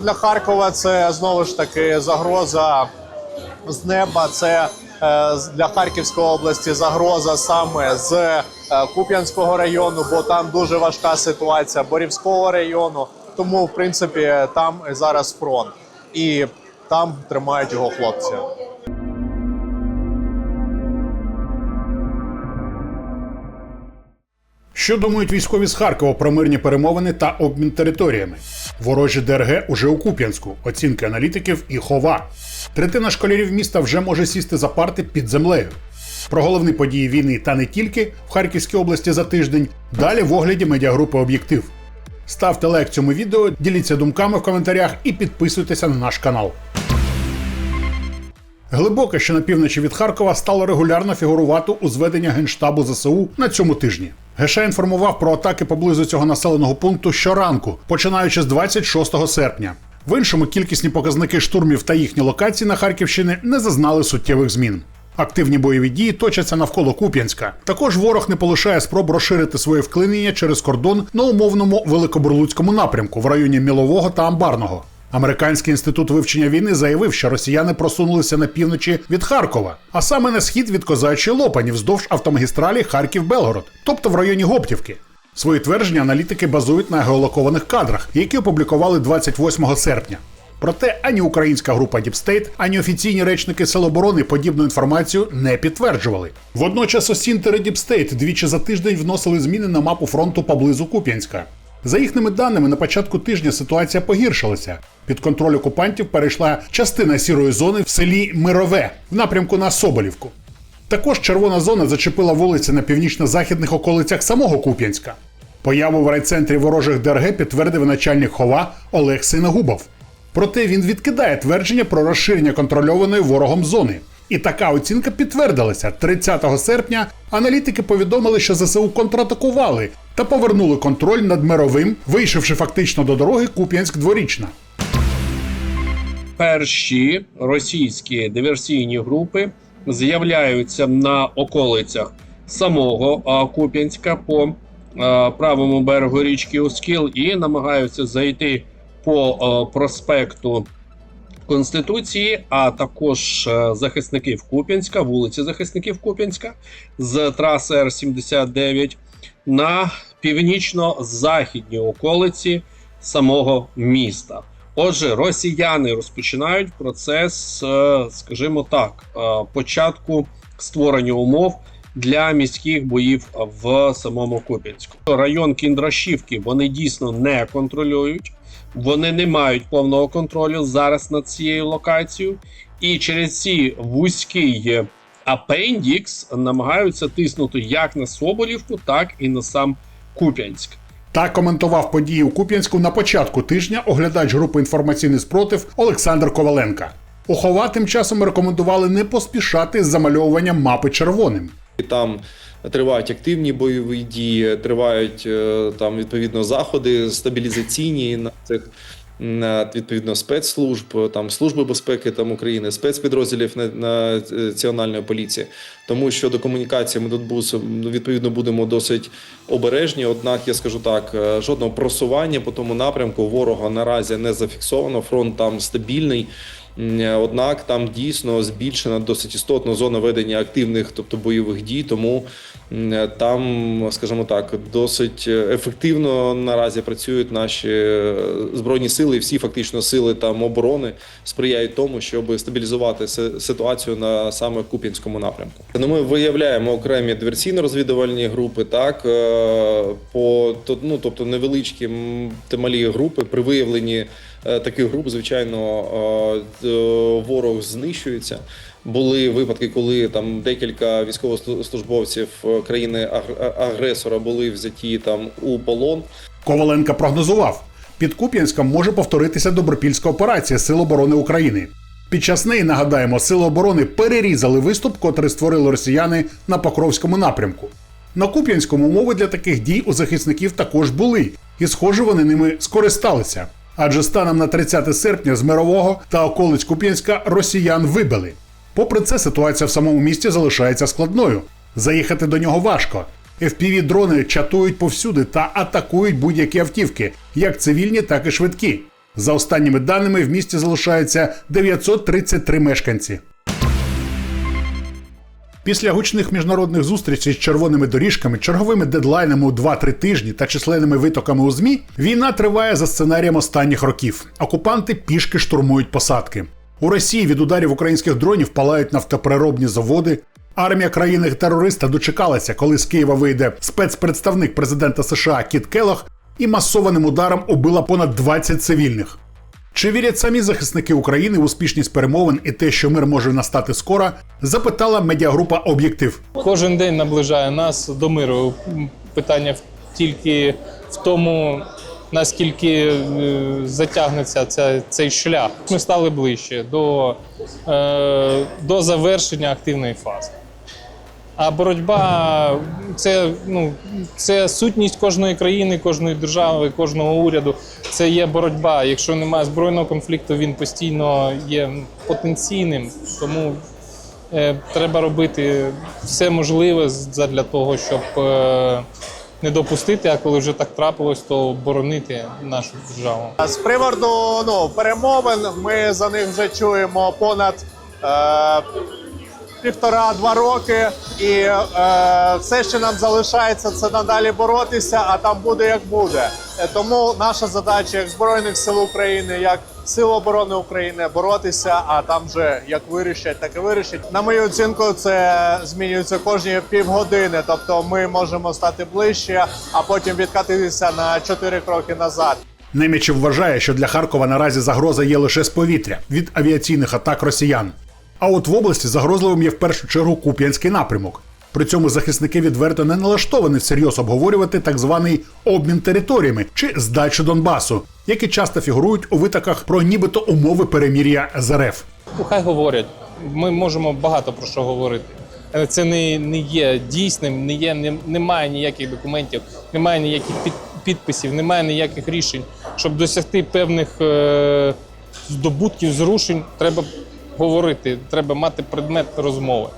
Для Харкова це знову ж таки загроза з неба. Це е, для Харківської області загроза саме з е, Куп'янського району, бо там дуже важка ситуація, Борівського району. Тому, в принципі, там зараз фронт, і там тримають його хлопці. Що думають військові з Харкова про мирні перемовини та обмін територіями? Ворожі ДРГ уже у Куп'янську, оцінки аналітиків і хова. Третина школярів міста вже може сісти за парти під землею. Про головні події війни та не тільки в Харківській області за тиждень. Далі в огляді медіагрупи Об'єктив. Ставте лайк цьому відео, діліться думками в коментарях і підписуйтеся на наш канал. Глибоке, що на півночі від Харкова, стало регулярно фігурувати у зведення генштабу ЗСУ на цьому тижні. ГШ інформував про атаки поблизу цього населеного пункту щоранку, починаючи з 26 серпня. В іншому кількісні показники штурмів та їхні локації на Харківщині не зазнали суттєвих змін. Активні бойові дії точаться навколо Куп'янська. Також ворог не полишає спроб розширити своє вклинення через кордон на умовному великобурлуцькому напрямку в районі Мілового та Амбарного. Американський інститут вивчення війни заявив, що росіяни просунулися на півночі від Харкова, а саме на схід від козачої Лопані вздовж автомагістралі Харків-Белгород, тобто в районі Гоптівки. Свої твердження аналітики базують на геолокованих кадрах, які опублікували 28 серпня. Проте ані українська група State, ані офіційні речники Сил оборони подібну інформацію не підтверджували. Водночас осінтери State двічі за тиждень вносили зміни на мапу фронту поблизу Куп'янська. За їхніми даними, на початку тижня ситуація погіршилася. Під контроль окупантів перейшла частина сірої зони в селі Мирове в напрямку на Соболівку. Також червона зона зачепила вулиці на північно-західних околицях самого Куп'янська. Появу в райцентрі ворожих ДРГ підтвердив начальник хова Олег Синагубов. Проте він відкидає твердження про розширення контрольованої ворогом зони. І така оцінка підтвердилася 30 серпня. Аналітики повідомили, що ЗСУ контратакували та повернули контроль над мировим, вийшовши фактично до дороги Куп'янськ дворічна. перші російські диверсійні групи з'являються на околицях самого Куп'янська по правому берегу річки Оскіл і намагаються зайти по проспекту Конституції, а також е, захисників Куп'янська, вулиці захисників Куп'янська з траси Р-79 на північно-західній околиці самого міста. Отже, росіяни розпочинають процес, е, скажімо так, е, початку створення умов для міських боїв в самому Куп'янську. Район Кіндрашівки вони дійсно не контролюють, вони не мають повного контролю зараз над цією локацією, і через ці вузький апендікс намагаються тиснути як на Соболівку, так і на сам Куп'янськ. Так коментував події у Куп'янську на початку тижня оглядач групи інформаційний спротив Олександр Коваленка. У Хова тим часом рекомендували не поспішати з замальовуванням мапи червоним. Там тривають активні бойові дії, тривають е, там відповідно заходи стабілізаційні на цих е, відповідно спецслужб, там служби безпеки там України, спецпідрозділів на- національної поліції. Тому що до комунікації ми тут відповідно будемо досить обережні. Однак я скажу так: е, жодного просування по тому напрямку ворога наразі не зафіксовано. Фронт там стабільний. Однак там дійсно збільшена досить істотно зона ведення активних, тобто бойових дій. Тому там, скажімо так, досить ефективно наразі працюють наші е, збройні сили, всі фактично сили там оборони сприяють тому, щоб стабілізувати ситуацію на саме Куп'янському напрямку. Ну, ми виявляємо окремі диверсійно-розвідувальні групи, так е, по ну, тобто невеличкі малі групи при виявленні е, таких груп, звичайно, е, е, ворог знищується. Були випадки, коли там декілька військовослужбовців е, країни-агресора були взяті там у полон. Коваленка прогнозував, під Куп'янськом може повторитися добропільська операція Сил оборони України. Під час неї, нагадаємо, Сили оборони перерізали виступ, котрий створили росіяни на Покровському напрямку. На Куп'янському умови для таких дій у захисників також були, і, схоже, вони ними скористалися. Адже станом на 30 серпня з Мирового та околиць Куп'янська росіян вибили. Попри це, ситуація в самому місті залишається складною. Заїхати до нього важко. fpv дрони чатують повсюди та атакують будь-які автівки, як цивільні, так і швидкі. За останніми даними, в місті залишається 933 мешканці. Після гучних міжнародних зустрічей з червоними доріжками, черговими дедлайнами у 2-3 тижні та численними витоками у ЗМІ, війна триває за сценарієм останніх років. Окупанти пішки штурмують посадки. У Росії від ударів українських дронів палають нафтопереробні заводи. Армія країни-терориста дочекалася, коли з Києва вийде спецпредставник президента США Кіт Келох і масованим ударом убила понад 20 цивільних. Чи вірять самі захисники України в успішність перемовин і те, що мир може настати скоро, запитала медіагрупа Об'єктив. Кожен день наближає нас до миру. Питання тільки в тому, наскільки е, затягнеться ця, цей шлях. Ми стали ближче до, е, до завершення активної фази. А боротьба це, ну, це сутність кожної країни, кожної держави, кожного уряду. Це є боротьба. Якщо немає збройного конфлікту, він постійно є потенційним. Тому Е, Треба робити все можливе для того, щоб е, не допустити, а коли вже так трапилось, то боронити нашу державу. З приводу ну, перемовин ми за них вже чуємо понад е, півтора-два роки, і е, все, що нам залишається, це надалі боротися, а там буде як буде. Е, Тому наша задача як Збройних сил України, як Сил оборони України боротися, а там вже як вирішать, так і вирішать. На мою оцінку, це змінюється кожні півгодини. Тобто ми можемо стати ближче, а потім відкатитися на чотири кроки назад. Немічев вважає, що для Харкова наразі загроза є лише з повітря від авіаційних атак росіян. А от в області загрозливим є в першу чергу Куп'янський напрямок. При цьому захисники відверто не налаштовані всерйоз обговорювати так званий обмін територіями чи здачу Донбасу, які часто фігурують у витоках про нібито умови перемір'я з РФ. Ну, Хай говорять. Ми можемо багато про що говорити. Але це не, не є дійсним, не є, не, немає ніяких документів, немає ніяких під, підписів, немає ніяких рішень. Щоб досягти певних е, здобутків, зрушень, треба говорити, треба мати предмет розмови.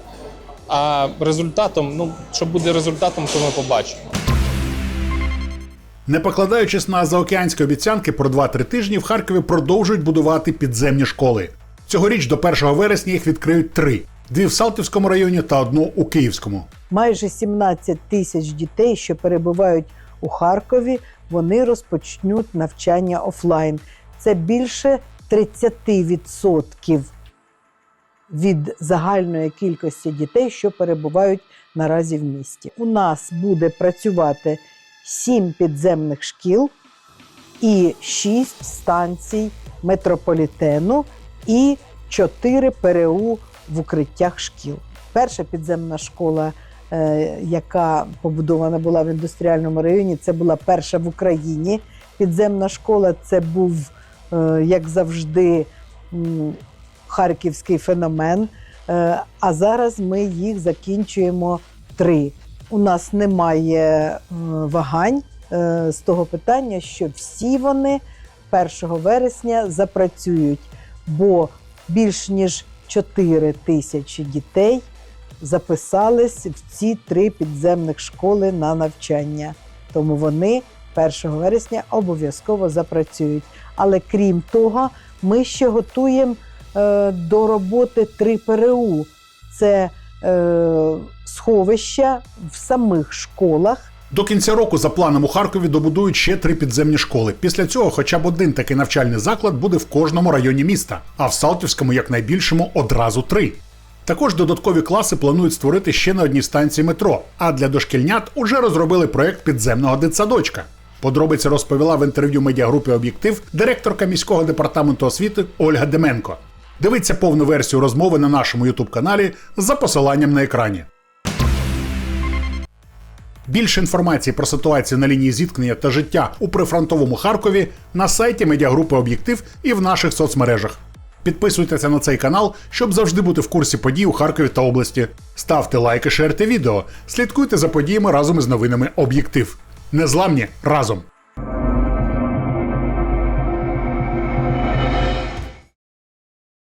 А результатом, ну що буде результатом, то ми побачимо. Не покладаючись на заокеанські обіцянки про 2-3 тижні, в Харкові продовжують будувати підземні школи. Цьогоріч до 1 вересня їх відкриють три: дві в Салтівському районі та одну у Київському. майже 17 тисяч дітей, що перебувають у Харкові, вони розпочнуть навчання офлайн. Це більше 30% від загальної кількості дітей, що перебувають наразі в місті. У нас буде працювати 7 підземних шкіл і 6 станцій метрополітену і 4 ПРУ в укриттях шкіл. Перша підземна школа, е, яка побудована була в індустріальному районі, це була перша в Україні. Підземна школа це був, е, як завжди, харківський феномен. Е, А зараз ми їх закінчуємо три. У нас немає е, вагань е, з того питання, що всі вони 1 вересня запрацюють, бо більш ніж 4 тисячі дітей записались в ці три підземних школи на навчання. Тому вони 1 вересня обов'язково запрацюють. Але крім того, ми ще готуємо до роботи три ПРУ. Це е, сховища в самих школах. До кінця року, за планом у Харкові, добудують ще три підземні школи. Після цього, хоча б один такий навчальний заклад буде в кожному районі міста, а в Салтівському, як найбільшому, одразу три. Також додаткові класи планують створити ще на одній станції метро. А для дошкільнят уже розробили проект підземного дитсадочка. Подробиці розповіла в інтерв'ю медіагрупі Об'єктив директорка міського департаменту освіти Ольга Деменко. Дивіться повну версію розмови на нашому ютуб каналі за посиланням на екрані. Більше інформації про ситуацію на лінії зіткнення та життя у прифронтовому Харкові на сайті медіагрупи Об'єктив і в наших соцмережах. Підписуйтеся на цей канал, щоб завжди бути в курсі подій у Харкові та області. Ставте лайки, шерте відео, слідкуйте за подіями разом із новинами Об'єктив. Незламні разом!